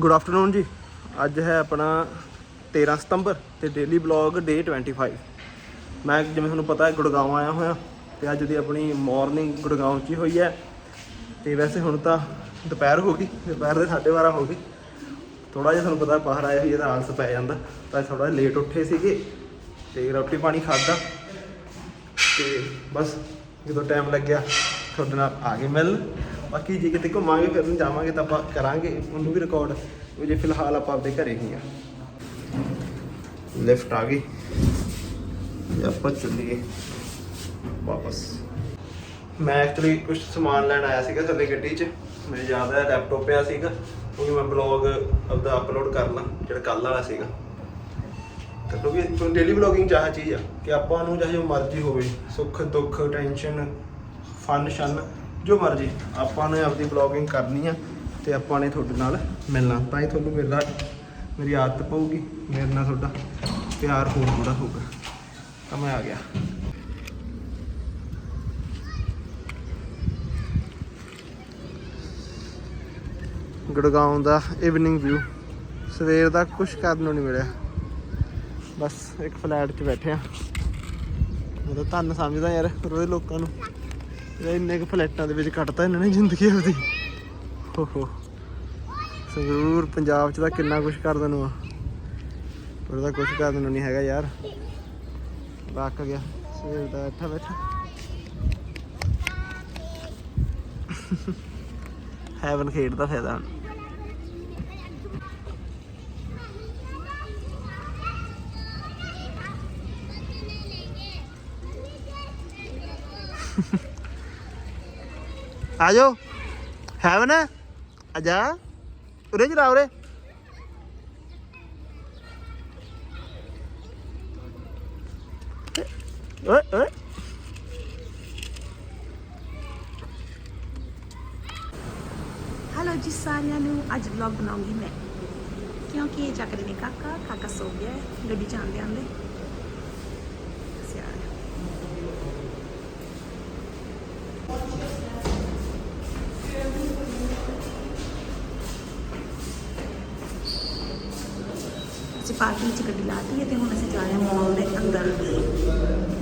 Good afternoon ਜੀ। ਅੱਜ ਹੈ ਆਪਣਾ 13 ਸਤੰਬਰ ਤੇ ਡੇਲੀ ਬਲੌਗ ਡੇ 25 ਮੈਂ ਜਿਵੇਂ ਤੁਹਾਨੂੰ ਪਤਾ ਹੈ ਗੁੜਗਾਉਂ ਆਇਆ ਹੋਇਆ ਤੇ ਅੱਜ ਦੀ ਆਪਣੀ ਮਾਰਨਿੰਗ ਗੁੜਗਾਉਂ 'ਚ ਹੀ ਹੋਈ ਹੈ। ਤੇ ਵੈਸੇ ਹੁਣ ਤਾਂ ਦੁਪਹਿਰ ਹੋ ਗਈ, ਦੁਪਹਿਰ ਦੇ 12:30 ਹੋ ਗਈ ਥੋੜਾ ਜਿਹਾ ਤੁਹਾਨੂੰ ਪਤਾ ਬਾਹਰ ਆਇਆ ਸੀ ਇਹਦਾ ਆਲਸ ਪੈ ਜਾਂਦਾ, ਤਾਂ ਥੋੜਾ ਲੇਟ ਉੱਠੇ ਸੀਗੇ ਤੇ ਰੋਟੀ ਪਾਣੀ ਖਾਦਾ ਤੇ ਬਸ ਜਦੋਂ ਟਾਈਮ ਲੱਗਿਆ, ਤੁਹਾਡੇ ਨਾਲ ਆ ਗਏ ਮਿਲ ਬਾਕੀ ਜੇ ਕਿਤੇ ਘੁੰਮਾਂਗੇ, ਫਿਰ ਜਾਵਾਂਗੇ ਤਾਂ ਆਪਾਂ ਕਰਾਂਗੇ। ਉਹਨੂੰ ਵੀ ਰਿਕਾਰਡ ਜੇ ਫਿਲਹਾਲ ਆਪਾਂ ਆਪਦੇ ਘਰੇ ਹੀ ਆ। ਲਿਫਟ ਆ ਗਈ। ਆਪਾਂ ਚੱਲੀਏ ਵਾਪਸ। ਮੈਂ ਐਕਚੁਅਲੀ ਕੁਝ ਸਮਾਨ ਲੈਣ ਆਇਆ ਸੀਗਾ ਥੱਲੇ ਗੱਡੀ 'ਚ। ਮੇਰੇ ਯਾਦ ਹੈ ਲੈਪਟਾਪ ਪਿਆ ਸੀਗਾ। ਕਿਉਂਕਿ ਮੈਂ ਬਲੌਗ ਆਪਦਾ ਅਪਲੋਡ ਕਰਨਾ ਜਿਹੜਾ ਕੱਲ ਵਾਲਾ ਸੀਗਾ। ਤੇ ਕਿਉਂਕਿ ਡੇਲੀ ਵਲੌਗਿੰਗ ਚਾਹ ਚੀਜ਼ ਆ ਕਿ ਆਪਾਂ ਨੂੰ ਚਾਹੇ ਜੋ ਮਰਜ਼ੀ ਹੋਵੇ, ਸੁੱਖ ਦੁੱਖ ਟੈਨਸ਼ਨ ਫਨ ਸ਼ਨ ਜੋ ਮਰਜ਼ੀ, ਆਪਾਂ ਨੇ ਆਪਦੀ ਵਲੌਗਿੰਗ ਕਰਨੀ ਆ ਤੇ ਆਪਾਂ ਨੇ ਤੁਹਾਡੇ ਨਾਲ ਮਿਲਣਾ। ਤਾਂ ਹੀ ਤੁਹਾਨੂੰ ਮੇਰਾ ਮੇਰੀ ਆਦਤ ਪਊਗੀ, ਮੇਰੇ ਨਾਲ ਤੁਹਾਡਾ ਪਿਆਰ ਹੋਰ ਥੋੜਾ ਹੋਊਗਾ। ਤਾਂ ਮੈਂ ਆ ਗਿਆ। ਗੁੜਗਾਉਂ ਦਾ ਇਵਨਿੰਗ ਵਿਊ ਸਵੇਰ ਦਾ ਕੁਝ ਕਰਨ ਨੂੰ ਨਹੀਂ ਮਿਲਿਆ। ਬਸ ਇੱਕ ਫਲੈਟ 'ਚ ਬੈਠੇ ਆ। ਮੈਂ ਤਾਂ ਧੰਨ ਸਮਝਦਾ ਯਾਰ ਰੋਜ਼ ਲੋਕਾਂ ਨੂੰ। ਇੰਨੇ ਕੁ ਫਲੈਟਾਂ ਦੇ ਵਿੱਚ ਕੱਟਤਾ ਇਹਨਾਂ ਨੇ ਜ਼ਿੰਦਗੀ ਆਪਦੀ। ਹੋ ਸੰਗਰੂਰ, ਪੰਜਾਬ 'ਚ ਤਾਂ ਕਿੰਨਾ ਕੁਝ ਕਰ ਨੂੰ ਆ। ਪਰ ਉਹਦਾ ਕੁਝ ਕਰਨ ਨੂੰ ਨਹੀਂ ਹੈਗਾ ਯਾਰ। ਰੱਖ ਗਿਆ, ਸਵੇਰ ਦਾ ਬੈਠਾ ਬੈਠਾ। ਹੈਵਨ ਖੇਡ ਦਾ ਫਾਇਦਾ ਹੁਣ। ਆ ਜਾਓ ਹੈਵਨ ਆ ਜਾ। ਉਰੇ ਜਰਾ ਉਰੇ। ਓਏ ਓਏ। ਹੈਲੋ ਜੀ, ਸਾਰਿਆਂ ਨੂੰ ਅੱਜ ਵਲੌਗ ਬਣਾਉਂਗੀ ਮੈਂ। ਕਿਉਂਕਿ ਇਹ ਚੱਕ ਰਹੇ ਨੇ ਕਾਕਾ ਕਾਕਾ ਸੋ ਗਿਆ, ਗੱਡੀ ਚ ਆਂਦੇ ਆਂਦੇ ਪਾਰਕਿੰਗ ਚ ਗੱਡੀ ਲਾਤੀ ਹੈ ਤੇ ਹੁਣ ਅਸੀਂ ਜਾ ਰਹੇ ਹਾਂ ਮਾਲ ਦੇ ਅੰਦਰ।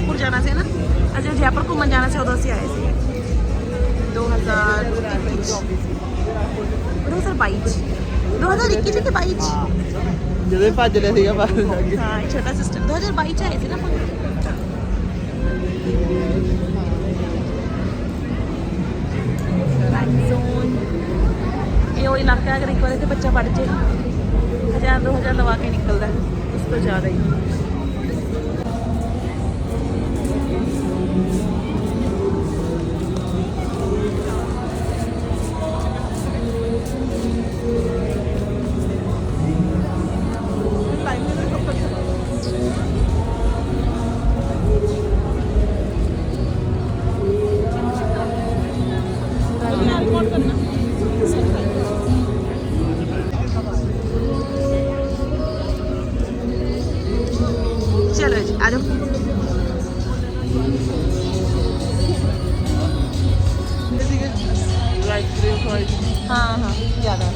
ਜੈਪੁਰ ਜਾਣਾ ਸੀ ਨਾ ਅਸੀਂ ਜੈਪੁਰ ਘੁੰਮਣ ਜਾਣਾ ਸੀ ਉਦੋਂ ਅਸੀਂ ਆਏ ਸੀ 2022 2022 2021 ਚ ਕਿ 22 ਚ ਜਦੋਂ ਭੱਜ ਲਿਆ ਸੀਗਾ ਬਾਹਰ ਕੇ ਹਾਂ ਛੋਟਾ ਸਿਸਟਮ 2022 ਚ ਆਏ ਸੀ ਨਾ ਆਪਾਂ ਜ਼ੋਨ ਇਹ ਉਹ ਇਲਾਕਾ ਅਗਰ ਇੱਕ ਵਾਰ ਤੇ ਬੱਚਾ ਪੜ ਜੇ ਹਜ਼ਾਰ ਦੋ ਹਜ਼ਾਰ ਲਵਾ ਕੇ ਨਿਕਲਦਾ ਉਸ ਤੋਂ ਜ਼ਿਆਦਾ ਹੀ ਹਾਂ ਹਾਂ ਜ਼ਿਆਦਾ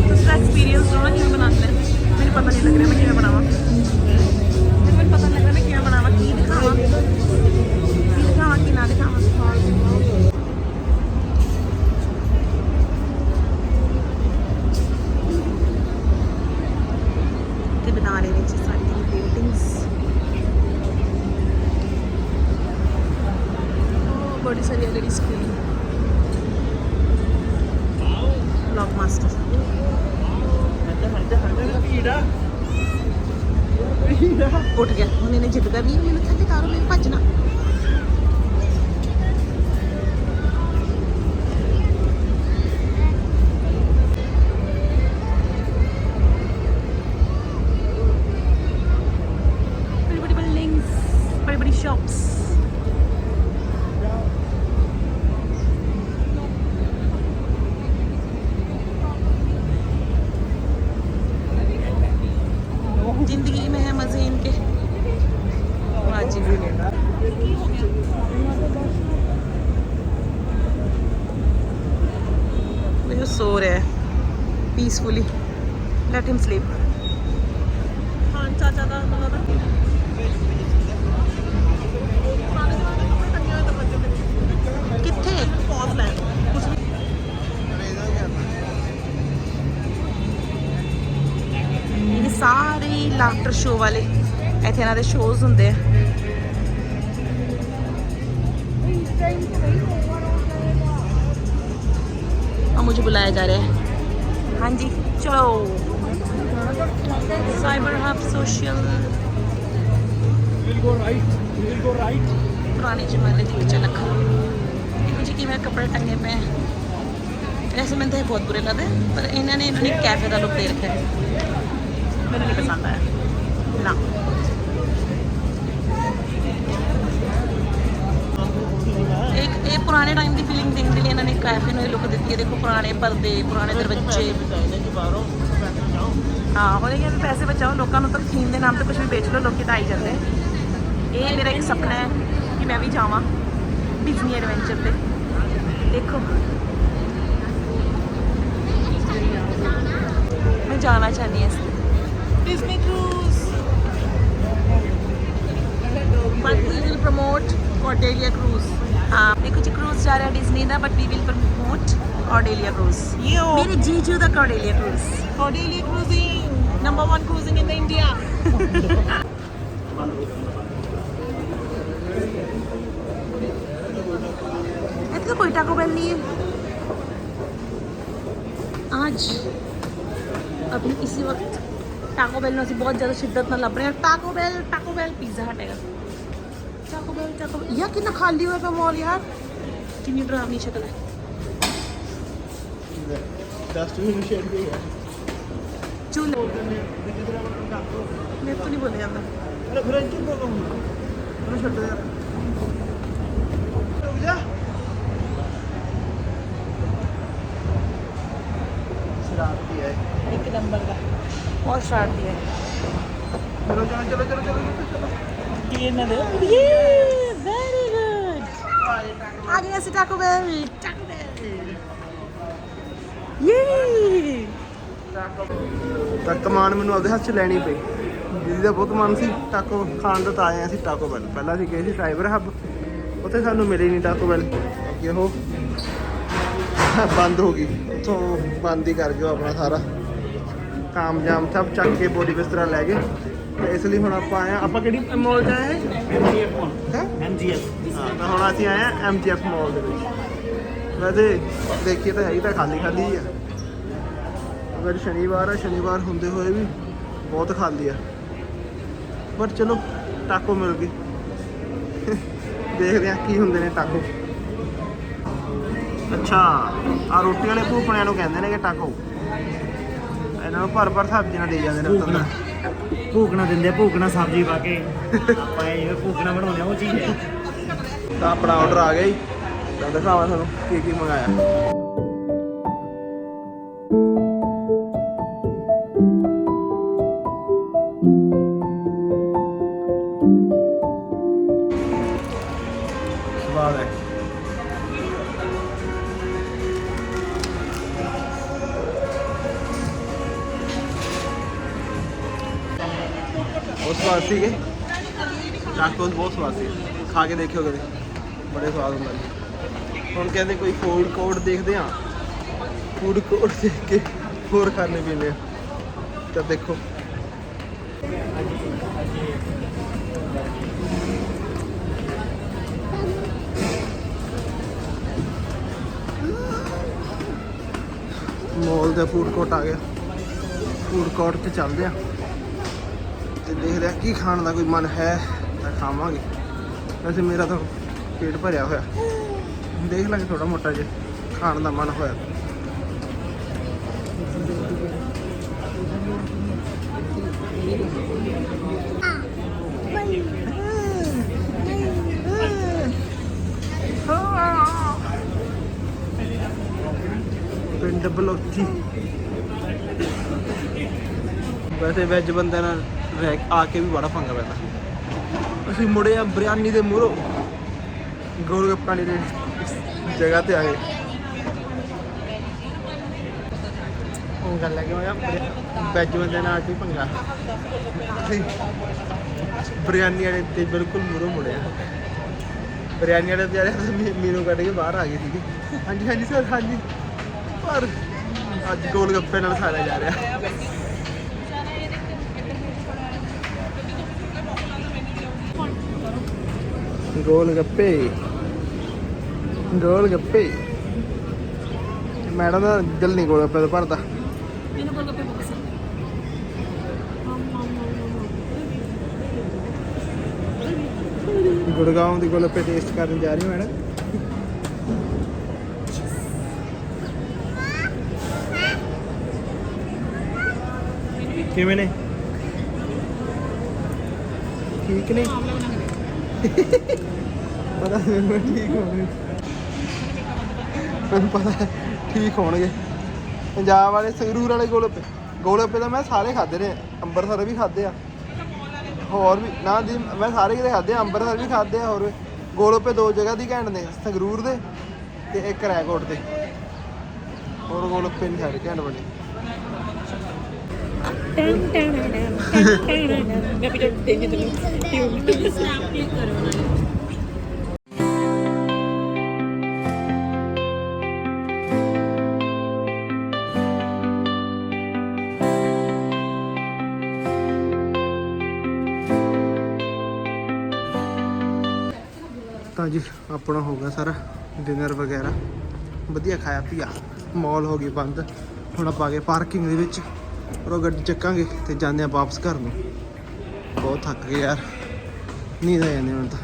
ਦੂਸਰਾ ਐਕਸਪੀਰੀਅੰਸ ਦੋ ਨਾ ਕਿਵੇਂ ਬਣਾਉਂਦੇ ਨੇ ਮੈਨੂੰ ਪਤਾ ਨਹੀਂ ਲੱਗ ਰਿਹਾ ਮੈਂ ਕਿਵੇਂ ਬਣਾਵਾਂ ਮੈਨੂੰ ਪਤਾ ਨਹੀਂ ਲੱਗ ਰਿਹਾ ਮੈਂ ਕਿਵੇਂ ਬਣਾਵਾਂ ਕੀ ਦਿਖਾਵਾਂ ਕੀ ਦਿਖਾਵਾਂ ਕੀ ਨਾ ਦਿਖਾਵਾਂ ਤੇ ਬਣਾ ਰਹੇ tulisannya ada di sini Vlogmaster udah ya mau నేను జిడ్డుగా మీరు కారు మేము वाजिब वो सो रहा है पीसफुली लेट हिम स्लीप हाँ चाचा का मतलब ਕਿੱਥੇ ਪੌਜ਼ ਲੈ ਕੁਝ ਵੀ ਇਹ ਸਾਰੇ ਲਾਫਟਰ ਸ਼ੋ ਵਾਲੇ ਇੱਥੇ ਇਹਨਾਂ ਦੇ ਸ਼ੋਜ਼ ਹੁੰਦੇ ਆ ਆ ਮੁਝੇ ਬੁਲਾਇਆ ਜਾ ਰਿਹਾ ਹੈ। ਹਾਂਜੀ ਚਲੋ। Cyber hub social We'll go right. We'll go right. ਪੁਰਾਣੇ ਜ਼ਮਾਨੇ ਦੀ ਝਲਕ ਦੇਖੋ ਜੀ ਕਿਵੇਂ ਕੱਪੜੇ ਟੰਗੇ ਪਏ ਵੈਸੇ ਮੈਨੂੰ ਤਾਂ ਇਹ ਬਹੁਤ ਬੁਰੇ ਲੱਗਦੇ ਪਰ ਇਹਨਾਂ ਨੇ ਇਹਨਾਂ ਨੇ ਕੈਫੇ ਦਾ ਲੁੱਕ ਦੇ ਰੱਖਿਆ ਮੈਨੂੰ ਨਹੀਂ ਪਸੰਦ ਆਇਆ। ਨਾ। ਇੱਕ ਇਹ ਪੁਰਾਣੇ ਟਾਈਮ ਦੀ ਫੀਲਿੰਗ ਦੇਣ ਦੇ ਲਈ ਇਹਨਾਂ ਨੇ ਕੈਫੇ ਨੂੰ ਇਹ ਲੁੱਕ ਦਿੱਤੀ ਹੈ। ਦੇਖੋ ਪੁਰਾਣੇ ਪਰਦੇ ਪੁਰਾਣੇ ਦਰਵਾਜ਼ੇ। ਹਾਂ ਉਹਨੇ ਕਿਹਾ ਵੀ ਪੈਸੇ ਬਚਾਓ ਲੋਕਾਂ ਨੂੰ ਤਾਂ ਥੀਮ ਦੇ ਨਾਮ ਤੇ ਕੁਝ ਵੀ ਵੇਚ ਲਓ ਲੋਕੀ ਤਾਂ ਆਈ ਜਾਂਦੇ ਇਹ ਮੇਰਾ ਇੱਕ ਸੁਪਨਾ ਹੈ ਕਿ ਮੈਂ ਵੀ ਜਾਵਾਂ ਡਿਜ਼ਨੀ ਐਡਵੈਂਚਰ ਤੇ। ਦੇਖੋ। ਮੈਂ ਜਾਣਾ ਚਾਹਨੀ ਹਾਂ Disney cruise but we will promote Cordelia cruise ਹਾਂ ਦੇਖੋ ਜੀ ਕਰੂਜ਼ ਜਾ ਰਿਹਾ Disney the but we will promote Cordelia cruise ਮੇਰੇ ਜੀਜੂ ਦਾ Cordelia cruise Cordelia cruising number 1 cruising in India ਇੱਥੇ ਤਾਂ ਕੋਈ ਟਾਕੋ ਬੈਲ ਨਹੀਂ है आज अभी इसी वक्त टाको बेल में ਅਸੀਂ ਬਹੁਤ ਜ਼ਿਆਦਾ ਸ਼ਿੱਦਤ ਨਾਲ ਲੱਭ ਰਹੇ ਹਾਂ Taco Bell Taco Bell pizza ਹਟ ਹੈਗਾ ਟਾਕੋ ਬੈਲ ਯਾ ਕਿੰਨਾ ਖਾਲੀ ਹੋਇਆ ਪਿਆ ਮਾਲ ਯਾਰ। ਕਿੰਨੀ ਡਰਾਵਨੀ ਸ਼ਕਲ ਹੈ। ਡਸਟਬਿਨ ਸ਼ੇਡ ਵੀ ਹੈ ਚੂਲ ਮੇਰੇ ਤੋਂ ਨਹੀਂ ਬੋਲਿਆ ਜਾਂਦਾ। ਅਰੇ ਫਿਰ ਇੰਜ ਬੋਲੋ ਉਹਨੂੰ ਛੱਡ ਯਾਰ। ਰੁਕ ਜਾ। ਸ਼ਰਾਰਤੀ ਹੈ। ਇੱਕ ਨੰਬਰ ਦਾ। ਬਹੁਤ ਸ਼ਰਾਰਤੀ ਹੈ। ਚਲੋ ਚਲੋ ਚਲੋ ਚਲੋ ਚਲੋ। ਕੀ ਇਹਨਾਂ ਦੇ? ਯੇ ਵੈਰੀ ਗੁੱਡ ਆ ਗਿਆ ਸੀ ਟਾਕੋ ਬੈਲ ਟਾਕੋ ਬੈਲ ਯੇ ਤਾਂ ਕਮਾਨ ਮੈਨੂੰ ਆਪਦੇ ਹੱਥ 'ਚ ਲੈਣੀ ਪਈ। ਦੀਦੀ ਦਾ ਬਹੁਤ ਮਨ ਸੀ ਟਾਕੋ ਖਾਣ ਦਾ ਤਾਂ ਆਏ ਅਸੀਂ ਟਾਕੋ ਬੈਲ ਪਹਿਲਾਂ ਅਸੀਂ ਗਏ ਸੀ ਸਾਈਬਰ ਹੱਬ ਉੱਥੇ ਸਾਨੂੰ ਮਿਲੀ ਨਹੀਂ ਟਾਕੋ ਬੈਲ ਕਿ ਉਹ ਬੰਦ ਹੋ ਗਈ। ਉੱਥੋਂ ਬੰਦ ਹੀ ਕਰ ਗਿਓ ਆਪਣਾ ਸਾਰਾ। ਕਾਮ ਜਾਮ ਸਭ ਚੱਕ ਕੇ ਬੋਡੀ ਬਿਸਤਰਾ ਲੈ ਗਏ। ਤੇ ਇਸ ਲਈ ਹੁਣ ਆਪਾਂ ਆਏ ਹਾਂ। ਆਪਾਂ ਕਿਹੜੀ ਮਾਲ 'ਚ ਆਏ MGF one. ਹਾਂ? MGF. ਹਾਂ ਤਾਂ ਹੁਣ ਅਸੀਂ ਆਏ ਆ ਐਮਜੀਐਫ ਮਾਲ ਦੇ ਵਿੱਚ। ਵੈਸੇ ਦੇਖੀਏ ਤਾਂ ਹੈਗੀ ਤਾਂ ਖਾਲੀ ਖਾਲੀ ਹੀ ਆ। ਅਗਰ ਸ਼ਨੀਵਾਰ ਆ ਸ਼ਨੀਵਾਰ ਹੁੰਦੇ ਹੋਏ ਵੀ ਬਹੁਤ ਖਾਲੀ ਆ। ਪਰ ਚਲੋ ਟਾਕੋ ਮਿਲ ਗਏ ਦੇਖਦੇ ਆ ਕੀ ਹੁੰਦੇ ਨੇ ਟਾਕੋ। ਅੱਛਾ ਆ ਰੋਟੀ ਵਾਲੇ ਭੂਪਣਿਆਂ ਨੂੰ ਕਹਿੰਦੇ ਨੇ ਕਿ ਟਾਕੋ। ਇਹਨਾਂ ਨੂੰ ਭਰ ਭਰ ਸਬਜ਼ੀਆਂ ਦੇ ਜਾਂਦੇ ਨੇ ਉੱਤੋਂ ਭੂਕਣਾ ਦਿੰਦੇ ਆ, ਭੂਕਣਾ ਸਬਜ਼ੀ ਪਾ ਕੇ। ਆਪਾਂ ਇਹ ਜਿਵੇਂ ਭੂਕਣਾ ਬਣਾਉਂਦੇ ਆ ਉਹ ਚੀਜ਼ ਹੈ। ਤਾਂ ਆਪਣਾ ਆਰਡਰ ਆ ਗਿਆ ਜੀ। ਤਾਂ ਦਿਖਾਵਾਂ ਤੁਹਾਨੂੰ ਕੀ ਕੀ ਮੰਗਾਇਆ। ਬਹੁਤ ਸਵਾਦ ਸੀਗੇ ਟਾਕੋਸ ਬਹੁਤ ਸਵਾਦ ਸੀ ਖਾ ਕੇ ਦੇਖਿਓ ਕਦੇ ਬੜੇ ਸਵਾਦ ਹੁੰਦੇ ਨੇ ਹੁਣ ਕਹਿੰਦੇ ਕੋਈ ਫੂਡ ਕੋਰਟ ਦੇਖਦੇ ਆ ਫੂਡ ਕੋਰਟ ਦੇਖ ਕੇ ਹੋਰ ਖਾਣੇ ਪੀਣੇ ਆ ਤਾਂ ਦੇਖੋ ਮੋਲ ਦਾ ਫੂਡ ਕੋਰਟ ਆ ਗਿਆ ਫੂਡ ਕੋਰਟ ਤੇ ਚੱਲਦੇ ਆ ਤੇ ਦੇਖਦੇ ਆ ਕੀ ਖਾਣ ਦਾ ਕੋਈ ਮਨ ਹੈ ਤਾਂ ਖਾਵਾਂਗੇ। ਵੈਸੇ ਮੇਰਾ ਤਾਂ ਪੇਟ ਭਰਿਆ ਹੋਇਆ। ਦੇਖ ਲਾਂਗੇ ਥੋੜਾ ਮੋਟਾ ਜੇ ਖਾਣ ਦਾ ਮਨ ਹੋਇਆ। ਪਿੰਡ ਬਲੋਚੀ। ਵੈਸੇ ਵੈਜ ਬੰਦੇ ਨਾਲ ਰਹਿ ਆ ਕੇ ਵੀ ਬੜਾ ਪੰਗਾ ਪੈਂਦਾ। ਅਸੀਂ ਮੁੜੇ ਆ ਬਿਰਿਆਨੀ ਦੇ ਮੂਹਰੋਂ। ਗੋਲ ਗੱਪਾਂ ਦੀ ਜਗ੍ਹਾ ਤੇ ਆਏ ਉਹ ਗੱਲ ਕਿ ਹੋਇਆ ਵੈਜ ਬੰਦੇ ਨਾਲ ਵੀ ਪੰਗਾ। ਬਿਰਿਆਨੀ ਵਾਲੇ ਤੇ ਬਿਲਕੁਲ ਮੂਹਰੋਂ ਮੁੜਿਆ ਬਿਰਿਆਨੀ ਵਾਲੇ ਵਿਚਾਰੇ ਮੀਨੂ ਕੱਢ ਕੇ ਬਾਹਰ ਆ ਗਏ ਸੀਗੇ। ਹਾਂਜੀ ਹਾਂਜੀ ਸਰ ਹਾਂਜੀ। ਪਰ ਅੱਜ ਗੋਲ ਗੱਪੇ ਨਾਲ ਖਾਇਆ ਜਾ ਰਿਹਾ। ਗੋਲ ਗੱਪੇ। ਗੋਲ ਗੱਪੇ। ਮੈਡਮ ਦਾ ਦਿਲ ਨਹੀਂ ਗੋਲ ਗੱਪੇ ਤੋਂ ਭਰਦਾ। ਮੈਨੂੰ ਕੋਲ ਗੱਪੇ ਬਹੁਤ ਪਸੰਦ ਗੁੜਗਾਉਂ ਦੀ ਗੋਲ ਗੱਪੇ ਟੇਸਟ ਕਰਨ ਜਾ ਰਹੀ ਮੈਡਮ। ਕਿਵੇਂ ਨੇ? ਠੀਕ ਨੇ? ਪਤਾ ਮੈਨੂੰ ਠੀਕ ਹੋਣਗੇ ਮੈਨੂੰ ਪਤਾ ਠੀਕ ਹੋਣਗੇ। ਪੰਜਾਬ ਵਾਲੇ ਸੰਗਰੂਰ ਵਾਲੇ ਗੋਲਗੱਪੇ ਗੋਲਗੱਪੇ ਤਾਂ ਮੈਂ ਸਾਰੇ ਖਾਦੇ ਨੇ ਅੰਮ੍ਰਿਤਸਰ ਵੀ ਖਾਦੇ ਆ। ਹੋਰ ਵੀ, ਨਾ ਦੀ ਮੈਂ ਸਾਰੇ ਕਿਤੇ ਖਾਦੇ ਆ ਅੰਮ੍ਰਿਤਸਰ ਵੀ ਖਾਦੇ ਆ, ਹੋਰ ਵੀ। ਗੋਲਗੱਪੇ ਦੋ ਜਗ੍ਹਾ ਦੀ ਘੈਂਟ ਨੇ, ਸੰਗਰੂਰ ਦੇ ਤੇ ਇੱਕ ਰੈਕੋਟ ਦੇ। ਹੋਰ ਗੋਲਗੱਪੇ ਨਹੀਂ ਸਾਰੇ ਘੈਂਟ ਬਣੇ। ਟੈਂ ਟੈਂ ਟੈਂ ਟੈਂ ਮੈਂ ਵੀ ਦੇ ਦੇ ਤੈਨੂੰ ਸਨੈਪ ਕਲਿੱਕ ਕਰੋ ਤਾਂ ਜੀ, ਆਪਣਾ ਹੋ ਗਿਆ ਸਾਰਾ ਡਿਨਰ ਵਗੈਰਾ। ਵਧੀਆ ਖਾਇਆ ਪੀਆ ਮਾਲ ਹੋ ਗਈ ਬੰਦ। ਹੁਣ ਆਪਾਂ ਆ ਗਏ ਪਾਰਕਿੰਗ ਦੇ ਵਿੱਚ। ਪਰ ਉਹ ਗੱਡੀ ਚੱਕਾਂਗੇ ਤੇ ਜਾਂਦੇ ਆ ਵਾਪਸ ਘਰ ਨੂੰ। ਬਹੁਤ ਥੱਕ ਗਏ ਯਾਰ। ਨੀਂਦ ਆ ਜਾਂਦੀ ਹੁਣ ਤਾਂ।